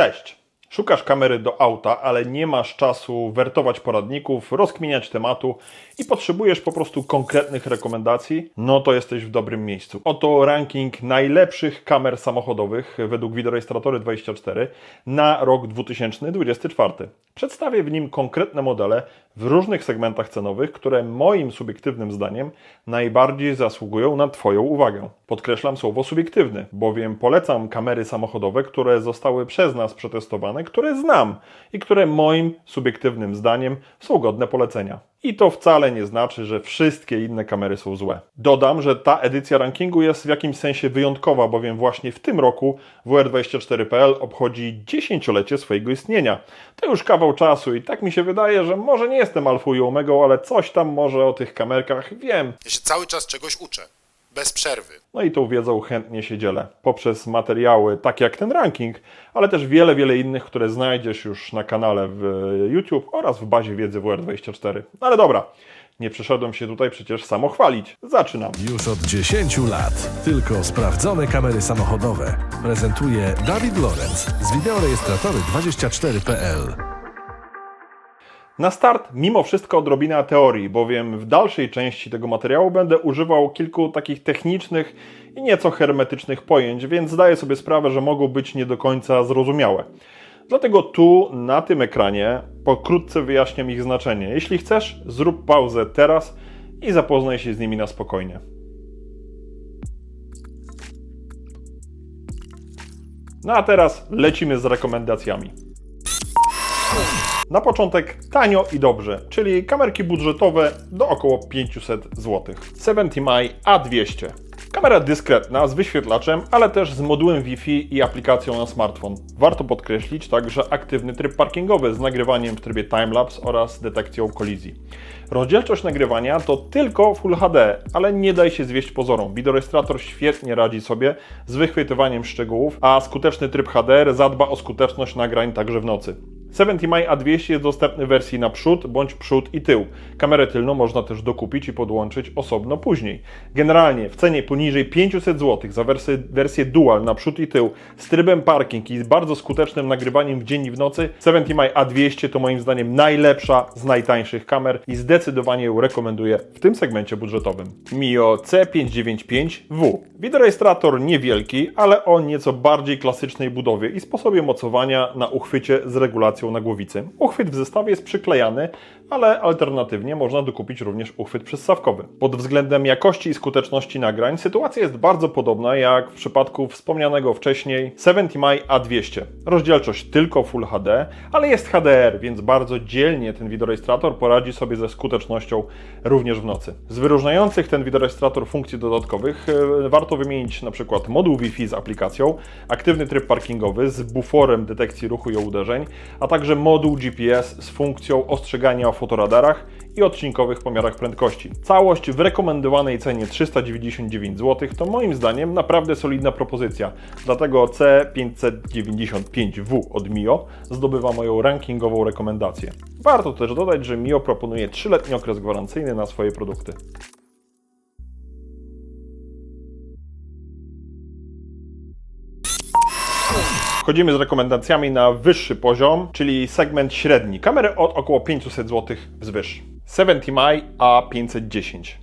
Cześć! Szukasz kamery do auta, ale nie masz czasu wertować poradników, rozkminiać tematu i potrzebujesz po prostu konkretnych rekomendacji? No to jesteś w dobrym miejscu. Oto ranking najlepszych kamer samochodowych według Videorejestratory 24 na rok 2024. Przedstawię w nim konkretne modele w różnych segmentach cenowych, które moim subiektywnym zdaniem najbardziej zasługują na Twoją uwagę. Podkreślam słowo subiektywny, bowiem polecam kamery samochodowe, które zostały przez nas przetestowane, które znam i które moim subiektywnym zdaniem są godne polecenia. I to wcale nie znaczy, że wszystkie inne kamery są złe. Dodam, że ta edycja rankingu jest w jakimś sensie wyjątkowa, bowiem właśnie w tym roku WR24.pl obchodzi dziesięciolecie swojego istnienia. To już kawał czasu i tak mi się wydaje, że może nie jestem alfą i omegą, ale coś tam może o tych kamerkach wiem. Ja się cały czas czegoś uczę. Bez przerwy. No i tą wiedzą chętnie się dzielę poprzez materiały takie jak ten ranking, ale też wiele, wiele innych, które znajdziesz już na kanale w YouTube oraz w bazie wiedzy WR24. No ale dobra, nie przyszedłem się tutaj przecież samo chwalić. Zaczynam. Już od 10 lat tylko sprawdzone kamery samochodowe prezentuje Dawid Lorenz z wideorejestratory 24.pl. Na start, mimo wszystko, odrobina teorii, bowiem w dalszej części tego materiału będę używał kilku takich technicznych i nieco hermetycznych pojęć, więc zdaję sobie sprawę, że mogą być nie do końca zrozumiałe. Dlatego tu, na tym ekranie, pokrótce wyjaśniam ich znaczenie. Jeśli chcesz, zrób pauzę teraz i zapoznaj się z nimi na spokojnie. No a teraz lecimy z rekomendacjami. Na początek tanio i dobrze, czyli kamerki budżetowe do około 500 zł. 70mi A200. Kamera dyskretna z wyświetlaczem, ale też z modułem Wi-Fi i aplikacją na smartfon. Warto podkreślić także aktywny tryb parkingowy z nagrywaniem w trybie timelapse oraz detekcją kolizji. Rozdzielczość nagrywania to tylko Full HD, ale nie daj się zwieść pozorom. Videorejestrator świetnie radzi sobie z wychwytywaniem szczegółów, a skuteczny tryb HDR zadba o skuteczność nagrań także w nocy. 70mi A200 jest dostępny w wersji na przód bądź przód i tył. Kamerę tylną można też dokupić i podłączyć osobno później. Generalnie w cenie poniżej 500 zł za wersję, wersję dual na przód i tył z trybem parking i z bardzo skutecznym nagrywaniem w dzień i w nocy 70mi A200 to moim zdaniem najlepsza z najtańszych kamer i zdecydowanie ją rekomenduję w tym segmencie budżetowym. Mio C595W. Wideorejestrator niewielki, ale o nieco bardziej klasycznej budowie i sposobie mocowania na uchwycie z regulacją na głowicy. Uchwyt w zestawie jest przyklejany, ale alternatywnie można dokupić również uchwyt przyssawkowy. Pod względem jakości i skuteczności nagrań sytuacja jest bardzo podobna jak w przypadku wspomnianego wcześniej 70mi A200. Rozdzielczość tylko Full HD, ale jest HDR, więc bardzo dzielnie ten wideorejestrator poradzi sobie ze skutecznością również w nocy. Z wyróżniających ten wideorejestrator funkcji dodatkowych e, warto wymienić przykład moduł Wi-Fi z aplikacją, aktywny tryb parkingowy z buforem detekcji ruchu i uderzeń, a także moduł GPS z funkcją ostrzegania o fotoradarach i odcinkowych pomiarach prędkości. Całość w rekomendowanej cenie 399 zł to moim zdaniem naprawdę solidna propozycja. Dlatego C595W od Mio zdobywa moją rankingową rekomendację. Warto też dodać, że Mio proponuje 3-letni okres gwarancyjny na swoje produkty. Wchodzimy z rekomendacjami na wyższy poziom, czyli segment średni. Kamery od około 500 zł wzwyż. 70mi A510.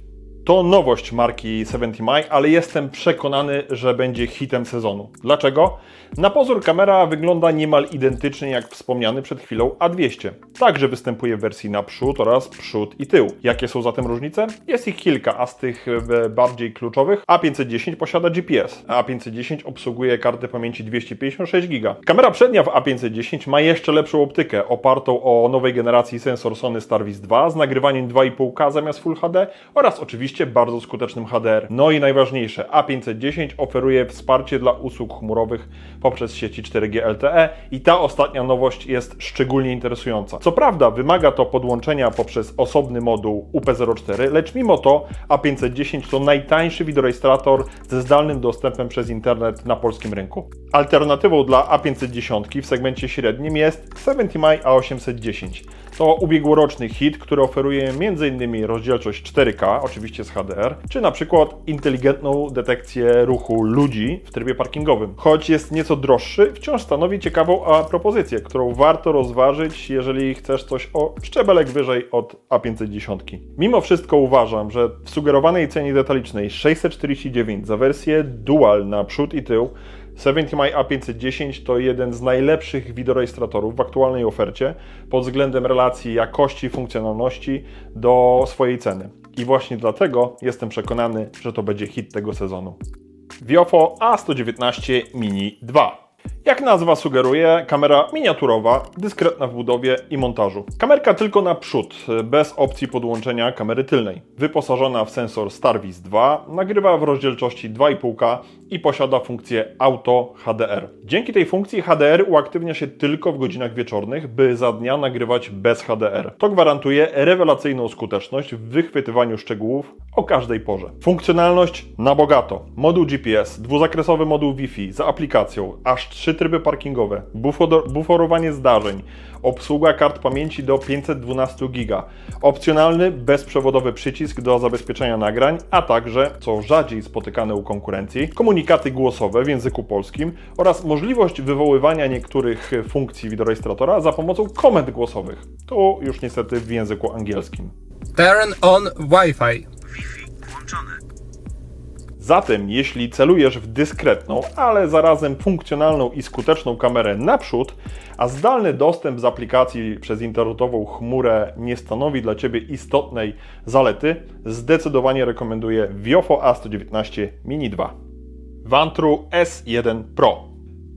To nowość marki 70mi, ale jestem przekonany, że będzie hitem sezonu. Dlaczego? Na pozór kamera wygląda niemal identycznie jak wspomniany przed chwilą A200. Także występuje w wersji na przód oraz przód i tył. Jakie są zatem różnice? Jest ich kilka, a z tych e, bardziej kluczowych A510 posiada GPS, a A510 obsługuje kartę pamięci 256 GB. Kamera przednia w A510 ma jeszcze lepszą optykę, opartą o nowej generacji sensor Sony Starvis 2 z nagrywaniem 2,5K zamiast Full HD oraz oczywiście bardzo skutecznym HDR. No i najważniejsze, A510 oferuje wsparcie dla usług chmurowych poprzez sieci 4G LTE i ta ostatnia nowość jest szczególnie interesująca. Co prawda wymaga to podłączenia poprzez osobny moduł UP04, lecz mimo to A510 to najtańszy wideorejestrator ze zdalnym dostępem przez internet na polskim rynku. Alternatywą dla A510 w segmencie średnim jest 70mi A810. To ubiegłoroczny hit, który oferuje m.in. rozdzielczość 4K, oczywiście przez HDR, czy na przykład inteligentną detekcję ruchu ludzi w trybie parkingowym. Choć jest nieco droższy, wciąż stanowi ciekawą a propozycję, którą warto rozważyć, jeżeli chcesz coś o szczebelek wyżej od A510. Mimo wszystko uważam, że w sugerowanej cenie detalicznej 649 za wersję dual na przód i tył 70mi A510 to jeden z najlepszych wideorejestratorów w aktualnej ofercie pod względem relacji jakości funkcjonalności do swojej ceny. I właśnie dlatego jestem przekonany, że to będzie hit tego sezonu. Viofo A119 Mini 2. Jak nazwa sugeruje, kamera miniaturowa, dyskretna w budowie i montażu. Kamerka tylko na przód, bez opcji podłączenia kamery tylnej. Wyposażona w sensor Starvis 2, nagrywa w rozdzielczości 2,5K i posiada funkcję Auto HDR. Dzięki tej funkcji HDR uaktywnia się tylko w godzinach wieczornych, by za dnia nagrywać bez HDR. To gwarantuje rewelacyjną skuteczność w wychwytywaniu szczegółów o każdej porze. Funkcjonalność na bogato. Moduł GPS, dwuzakresowy moduł Wi-Fi za aplikacją, aż trzy tryby parkingowe, bufor- buforowanie zdarzeń, obsługa kart pamięci do 512 GB, opcjonalny bezprzewodowy przycisk do zabezpieczenia nagrań, a także, co rzadziej spotykane u konkurencji, komunikaty głosowe w języku polskim oraz możliwość wywoływania niektórych funkcji wideorejestratora za pomocą komend głosowych. To już niestety w języku angielskim. Turn on Wi-Fi. Zatem, jeśli celujesz w dyskretną, ale zarazem funkcjonalną i skuteczną kamerę naprzód, a zdalny dostęp z aplikacji przez internetową chmurę nie stanowi dla Ciebie istotnej zalety, zdecydowanie rekomenduję Viofo A119 Mini 2. Vantru S1 Pro.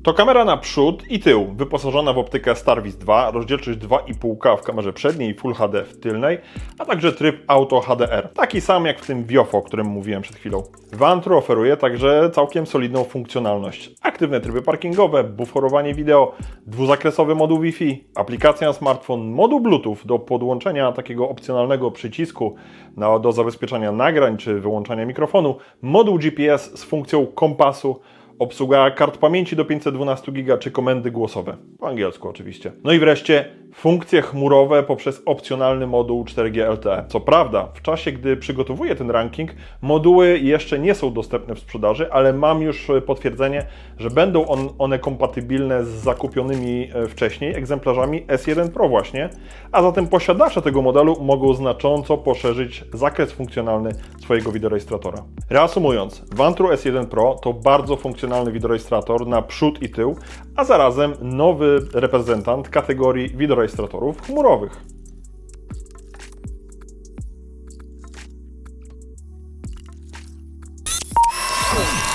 To kamera na przód i tył, wyposażona w optykę Starvis 2, rozdzielczość 2,5K w kamerze przedniej i Full HD w tylnej, a także tryb Auto HDR, taki sam jak w tym Viofo, o którym mówiłem przed chwilą. Vantru oferuje także całkiem solidną funkcjonalność. Aktywne tryby parkingowe, buforowanie wideo, dwuzakresowy moduł Wi-Fi, aplikacja na smartfon, moduł Bluetooth do podłączenia takiego opcjonalnego przycisku na, do zabezpieczania nagrań czy wyłączania mikrofonu, moduł GPS z funkcją kompasu, obsługa kart pamięci do 512 GB czy komendy głosowe. Po angielsku oczywiście. No i wreszcie funkcje chmurowe poprzez opcjonalny moduł 4G LTE. Co prawda, w czasie gdy przygotowuję ten ranking, moduły jeszcze nie są dostępne w sprzedaży, ale mam już potwierdzenie, że będą on, one kompatybilne z zakupionymi e, wcześniej egzemplarzami S1 Pro właśnie, a zatem posiadacze tego modelu mogą znacząco poszerzyć zakres funkcjonalny swojego wideorejestratora. Reasumując, Vantru S1 Pro to bardzo funkcjonalny wideorejestrator na przód i tył, a zarazem nowy reprezentant kategorii wideorejestratorów chmurowych.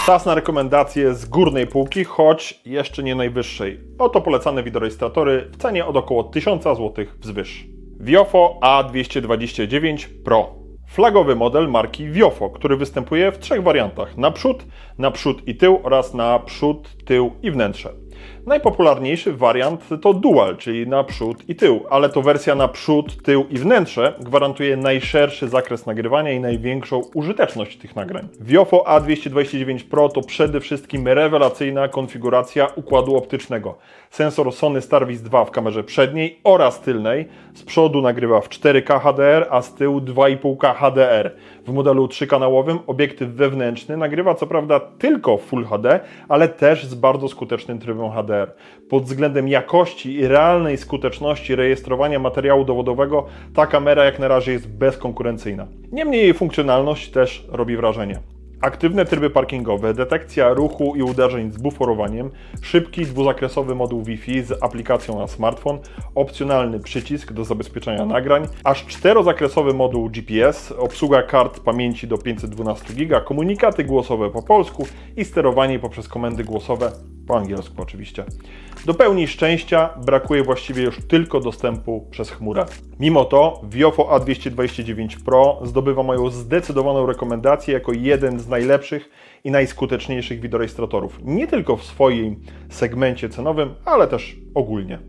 Czas na rekomendacje z górnej półki, choć jeszcze nie najwyższej. Oto polecane wideorejestratory w cenie od około 1000 zł wzwyż. Viofo A229 Pro. Flagowy model marki Viofo, który występuje w trzech wariantach: naprzód, naprzód i tył oraz naprzód, tył i wnętrze. Najpopularniejszy wariant to dual, czyli naprzód i tył, ale to wersja naprzód, tył i wnętrze gwarantuje najszerszy zakres nagrywania i największą użyteczność tych nagrań. Viofo A229 Pro to przede wszystkim rewelacyjna konfiguracja układu optycznego. Sensor Sony Starvis 2 w kamerze przedniej oraz tylnej. Z przodu nagrywa w 4K HDR, a z tyłu 2,5K HDR. W modelu trzykanałowym obiektyw wewnętrzny nagrywa co prawda tylko w Full HD, ale też z bardzo skutecznym trybem HDR. Pod względem jakości i realnej skuteczności rejestrowania materiału dowodowego ta kamera jak na razie jest bezkonkurencyjna. Niemniej jej funkcjonalność też robi wrażenie. Aktywne tryby parkingowe, detekcja ruchu i uderzeń z buforowaniem, szybki dwuzakresowy moduł Wi-Fi z aplikacją na smartfon, opcjonalny przycisk do zabezpieczenia nagrań, aż czterozakresowy moduł GPS, obsługa kart pamięci do 512 GB, komunikaty głosowe po polsku i sterowanie poprzez komendy głosowe po angielsku oczywiście. Do pełni szczęścia brakuje właściwie już tylko dostępu przez chmurę. Mimo to Viofo A229 Pro zdobywa moją zdecydowaną rekomendację jako jeden z najlepszych i najskuteczniejszych wideorejestratorów. Nie tylko w swoim segmencie cenowym, ale też ogólnie.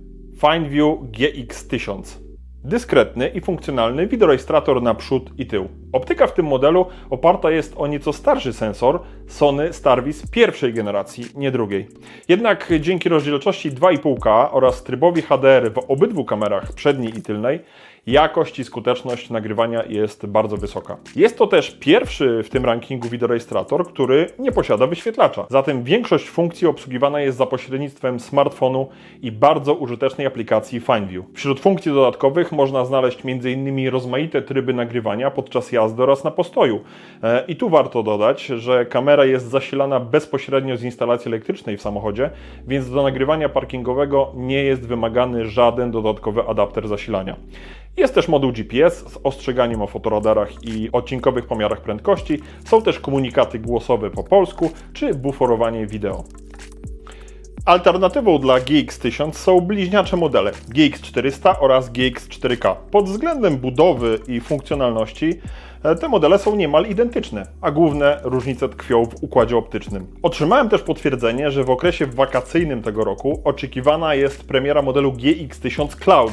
FineView GX1000 Dyskretny i funkcjonalny wideorejestrator na przód i tył. Optyka w tym modelu oparta jest o nieco starszy sensor Sony Starvis pierwszej generacji, nie drugiej. Jednak dzięki rozdzielczości 2,5K oraz trybowi HDR w obydwu kamerach przedniej i tylnej Jakość i skuteczność nagrywania jest bardzo wysoka. Jest to też pierwszy w tym rankingu wideorejestrator, który nie posiada wyświetlacza. Zatem większość funkcji obsługiwana jest za pośrednictwem smartfonu i bardzo użytecznej aplikacji FineView. Wśród funkcji dodatkowych można znaleźć m.in. rozmaite tryby nagrywania podczas jazdy oraz na postoju. E, I tu warto dodać, że kamera jest zasilana bezpośrednio z instalacji elektrycznej w samochodzie, więc do nagrywania parkingowego nie jest wymagany żaden dodatkowy adapter zasilania. Jest też moduł GPS z ostrzeganiem o fotoradarach i odcinkowych pomiarach prędkości. Są też komunikaty głosowe po polsku czy buforowanie wideo. Alternatywą dla GX1000 są bliźniacze modele GX400 oraz GX4K. Pod względem budowy i funkcjonalności e, te modele są niemal identyczne, a główne różnice tkwią w układzie optycznym. Otrzymałem też potwierdzenie, że w okresie wakacyjnym tego roku oczekiwana jest premiera modelu GX1000 Cloud.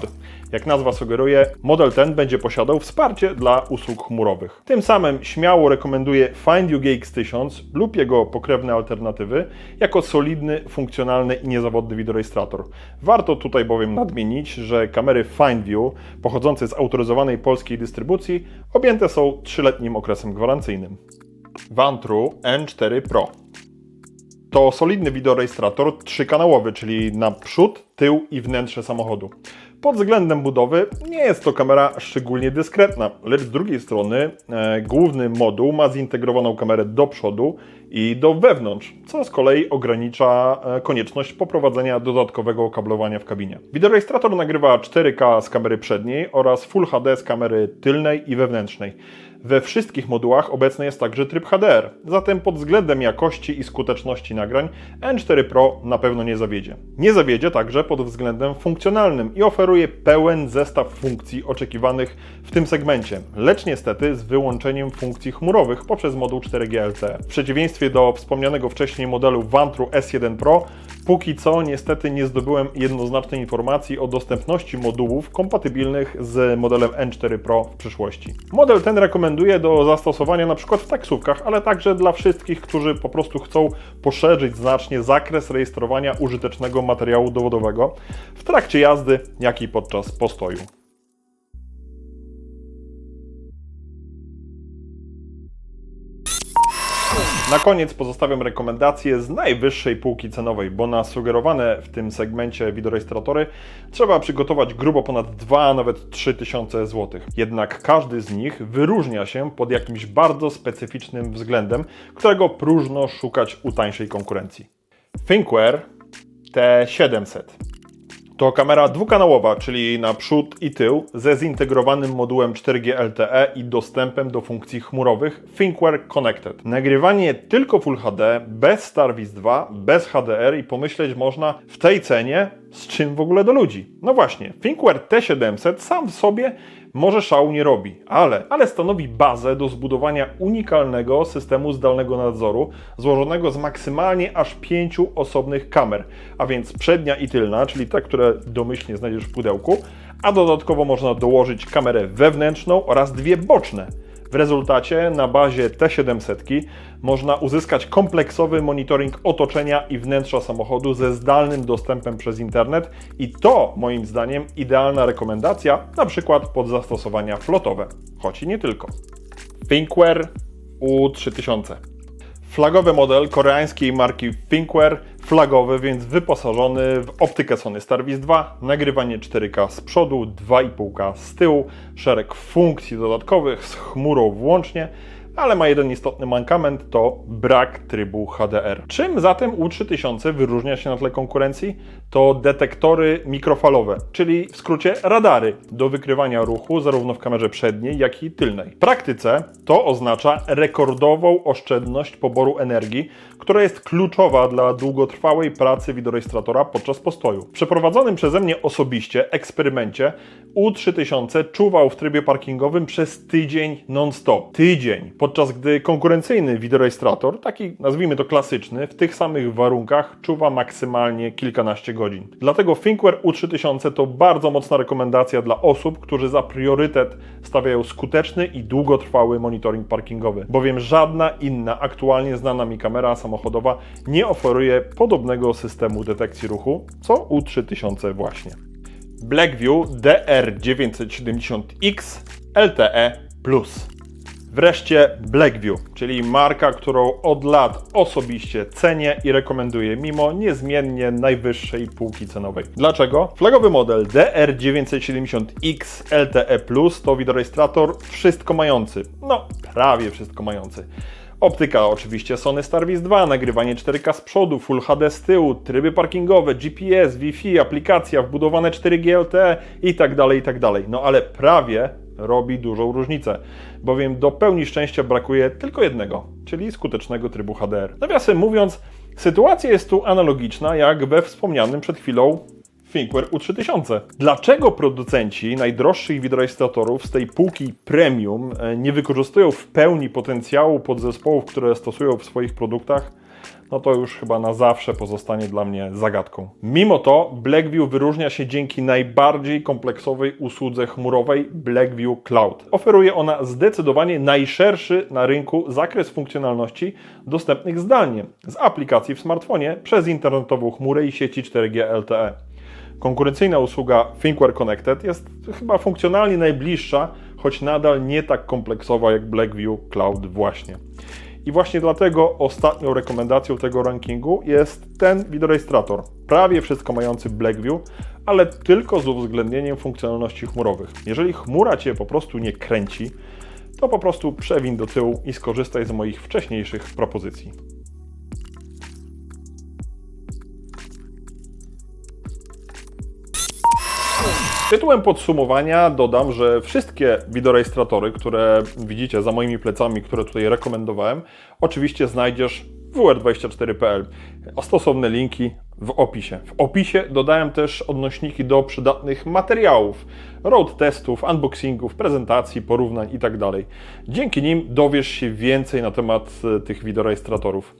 Jak nazwa sugeruje, model ten będzie posiadał wsparcie dla usług chmurowych. Tym samym śmiało rekomenduję FindU GX1000 lub jego pokrewne alternatywy jako solidny, funkcjonalny i niezawodny wideorejestrator. Warto tutaj bowiem nadmienić, że kamery FindView pochodzące z autoryzowanej polskiej dystrybucji objęte są 3-letnim okresem gwarancyjnym. Vantru N4 Pro to solidny wideorejestrator trzykanałowy, czyli na przód, tył i wnętrze samochodu. Pod względem budowy nie jest to kamera szczególnie dyskretna, lecz z drugiej strony e, główny moduł ma zintegrowaną kamerę do przodu i do wewnątrz, co z kolei ogranicza e, konieczność poprowadzenia dodatkowego okablowania w kabinie. Wideorejestrator nagrywa 4K z kamery przedniej oraz Full HD z kamery tylnej i wewnętrznej. We wszystkich modułach obecny jest także tryb HDR, zatem pod względem jakości i skuteczności nagrań N4 Pro na pewno nie zawiedzie. Nie zawiedzie także pod względem funkcjonalnym i oferuje pełen zestaw funkcji oczekiwanych w tym segmencie, lecz niestety z wyłączeniem funkcji chmurowych poprzez moduł 4G LTE. W przeciwieństwie do wspomnianego wcześniej modelu Vantru S1 Pro, póki co niestety nie zdobyłem jednoznacznej informacji o dostępności modułów kompatybilnych z modelem N4 Pro w przyszłości. Model ten rekomenduję do zastosowania przykład w taksówkach, ale także dla wszystkich, którzy po prostu chcą poszerzyć znacznie zakres rejestrowania użytecznego materiału dowodowego w trakcie jazdy, jak i podczas postoju. Na koniec pozostawiam rekomendacje z najwyższej półki cenowej, bo na sugerowane w tym segmencie wideorejestratory trzeba przygotować grubo ponad 2, a nawet 3 tysiące złotych. Jednak każdy z nich wyróżnia się pod jakimś bardzo specyficznym względem, którego próżno szukać u tańszej konkurencji. Thinkware T700 to kamera dwukanałowa, czyli na przód i tył, ze zintegrowanym modułem 4G LTE i dostępem do funkcji chmurowych Thinkware Connected. Nagrywanie tylko Full HD, bez Starvis 2, bez HDR i pomyśleć można w tej cenie, z czym w ogóle do ludzi. No właśnie, Thinkware T700 sam w sobie może szału nie robi, ale, ale stanowi bazę do zbudowania unikalnego systemu zdalnego nadzoru, złożonego z maksymalnie aż pięciu osobnych kamer, a więc przednia i tylna, czyli te, które domyślnie znajdziesz w pudełku, a dodatkowo można dołożyć kamerę wewnętrzną oraz dwie boczne. W rezultacie na bazie T700 można uzyskać kompleksowy monitoring otoczenia i wnętrza samochodu ze zdalnym dostępem przez internet i to moim zdaniem idealna rekomendacja na przykład pod zastosowania flotowe, choć i nie tylko. Thinkware U3000 Flagowy model koreańskiej marki Thinkware, flagowy, więc wyposażony w optykę Sony Starvis 2, nagrywanie 4K z przodu, 2,5K z tyłu, szereg funkcji dodatkowych z chmurą włącznie, ale ma jeden istotny mankament, to brak trybu HDR. Czym zatem U3000 wyróżnia się na tle konkurencji? To detektory mikrofalowe, czyli w skrócie radary do wykrywania ruchu zarówno w kamerze przedniej, jak i tylnej. W praktyce to oznacza rekordową oszczędność poboru energii, która jest kluczowa dla długotrwałej pracy wideorejestratora podczas postoju. W przeprowadzonym przeze mnie osobiście eksperymencie U3000 czuwał w trybie parkingowym przez tydzień non-stop. Tydzień! Podczas gdy konkurencyjny wideorejestrator, taki nazwijmy to klasyczny, w tych samych warunkach czuwa maksymalnie kilkanaście godzin. Dlatego Thinkware U3000 to bardzo mocna rekomendacja dla osób, którzy za priorytet stawiają skuteczny i długotrwały monitoring parkingowy, bowiem żadna inna aktualnie znana mi kamera samochodowa nie oferuje podobnego systemu detekcji ruchu, co U3000 właśnie. Blackview DR970X LTE Plus. Wreszcie Blackview, czyli marka, którą od lat osobiście cenię i rekomenduję mimo niezmiennie najwyższej półki cenowej. Dlaczego? Flagowy model DR970X LTE Plus to wideorejestrator wszystko mający. No, prawie wszystko mający. Optyka oczywiście Sony Starvis 2, nagrywanie 4K z przodu, Full HD z tyłu, tryby parkingowe, GPS, Wi-Fi, aplikacja, wbudowane 4G LTE i tak dalej, i tak dalej. No ale prawie robi dużą różnicę, bowiem do pełni szczęścia brakuje tylko jednego, czyli skutecznego trybu HDR. Nawiasem mówiąc, sytuacja jest tu analogiczna jak we wspomnianym przed chwilą ThinkWare U3000. Dlaczego producenci najdroższych wideorejestratorów z tej półki premium e, nie wykorzystują w pełni potencjału podzespołów, które stosują w swoich produktach? No to już chyba na zawsze pozostanie dla mnie zagadką. Mimo to Blackview wyróżnia się dzięki najbardziej kompleksowej usłudze chmurowej Blackview Cloud. Oferuje ona zdecydowanie najszerszy na rynku zakres funkcjonalności dostępnych zdalnie z aplikacji w smartfonie przez internetową chmurę i sieci 4G LTE. Konkurencyjna usługa ThinkWare Connected jest chyba funkcjonalnie najbliższa, choć nadal nie tak kompleksowa jak Blackview Cloud właśnie. I właśnie dlatego ostatnią rekomendacją tego rankingu jest ten wideorejestrator. Prawie wszystko mający Blackview, ale tylko z uwzględnieniem funkcjonalności chmurowych. Jeżeli chmura Cię po prostu nie kręci, to po prostu przewin do tyłu i skorzystaj z moich wcześniejszych propozycji. Tytułem podsumowania dodam, że wszystkie wideorejestratory, które widzicie za moimi plecami, które tutaj rekomendowałem, oczywiście znajdziesz w wr24.pl. A Stosowne linki w opisie. W opisie dodałem też odnośniki do przydatnych materiałów, road testów, unboxingów, prezentacji, porównań itd. Dzięki nim dowiesz się więcej na temat e, tych wideorejestratorów.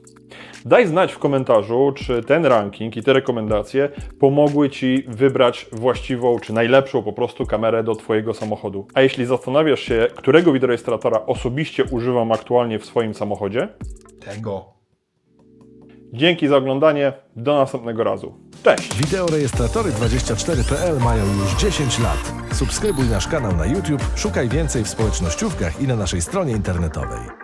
Daj znać w komentarzu, czy ten ranking i te rekomendacje pomogły Ci wybrać właściwą, czy najlepszą po prostu kamerę do Twojego samochodu. A jeśli zastanawiasz się, którego wideorejestratora osobiście używam aktualnie w swoim samochodzie, Tego. dzięki za oglądanie, do następnego razu. Cześć! Wideorejestratory24.pl mają już 10 lat. Subskrybuj nasz kanał na YouTube, szukaj więcej w społecznościówkach i na naszej stronie internetowej.